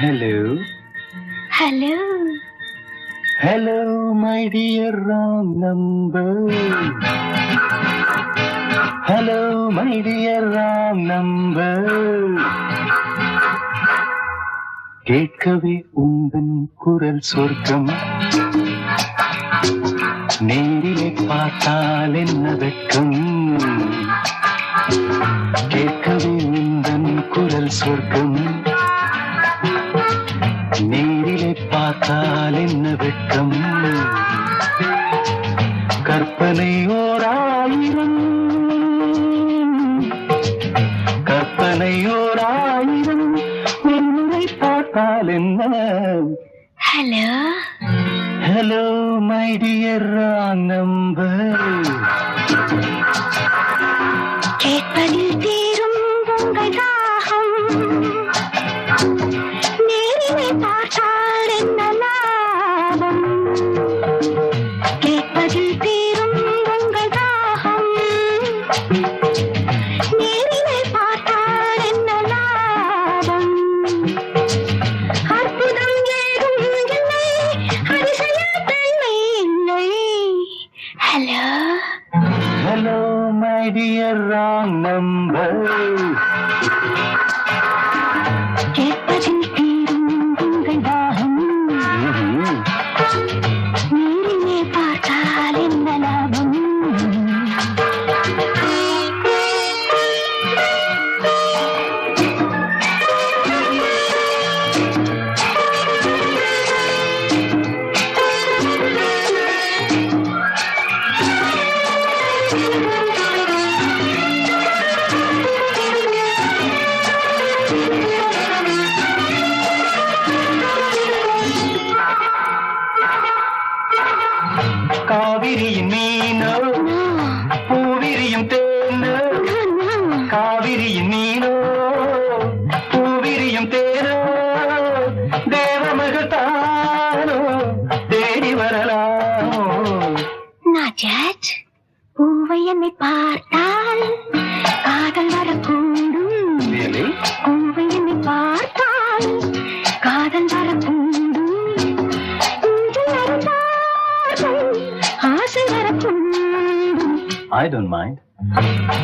Hello. Hello. Hello, my dear wrong number. Hello, my dear wrong number. கேட்கவே உந்தன் குரல் சொர்க்கம் நேரிலே பார்த்தால் என்ன வெட்கம் கேட்கவே குரல் சொர்க்கம். நேரிலே பார்த்தால் என்ன வெட்கம்? கற்பனை ஓர் ஆயிரம் கற்பனை ஓர் ஆயிரம் முறை பார்த்தால் என்ன? Hello. Hello my dear wrong number தாகம் நேரிலே பார்த்தால் என்ன லாபம் கேட்பதில் தீரும் உங்கள் தாகம் நேரிலே பார்த்தால் என்ன லாபம் அற்புதம் ஏதும் இல்லை அதிசயம் தன்மை இல்லை hello hello my dear wrong number தேவமகள் தானோ தேடி வரலாமோ நாஜாஜ் பூவை என்னை பார்த்தால் காதல் வரக்கூடும்? பூவை என்னை பார்த்தால் காதல் வரக்கூடும் ஊஞ்சல் நடந்தால் ஆசை வரக்கூடும் I don't mind.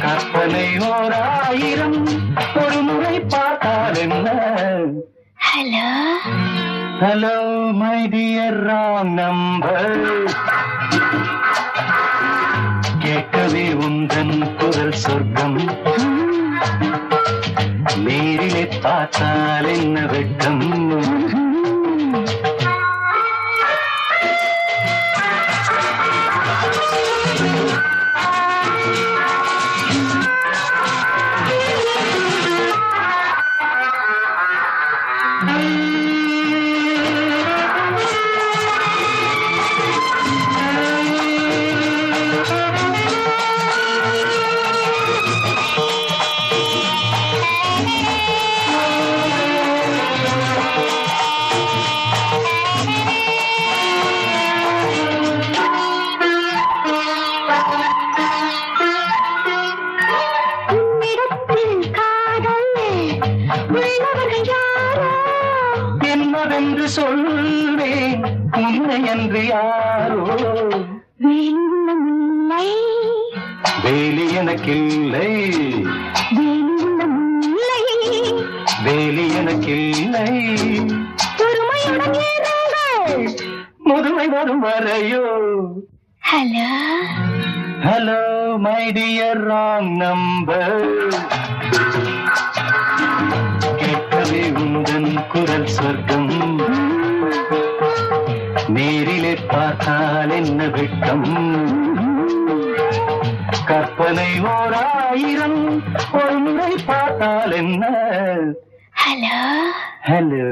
கற்பனை ஓர் ஆயிரம் hello hello my dear wrong number கேட்கவே உந்தன் குரல் சொர்க்கம் நேரிலே பார்த்தால் என்ன வெட்கம் உள்ளவர்கள் யாரோ என்னவென்று சொல்வேன் உன்னை என்று யாரோ? முல்லை வேலி எனக்கில்லை. வேலி எனக்கில்லை. முதுமை வரும் வரையோ? Hello? Hello my dear wrong number. கேட்கவே உந்தன் குரல் சொர்க்கம். நேரிலே பார்த்தால் என்ன வெட்கம்? கற்பனை ஓர் ஆயிரம் ஒரு முறை பார்த்தால் என்ன? Hello hello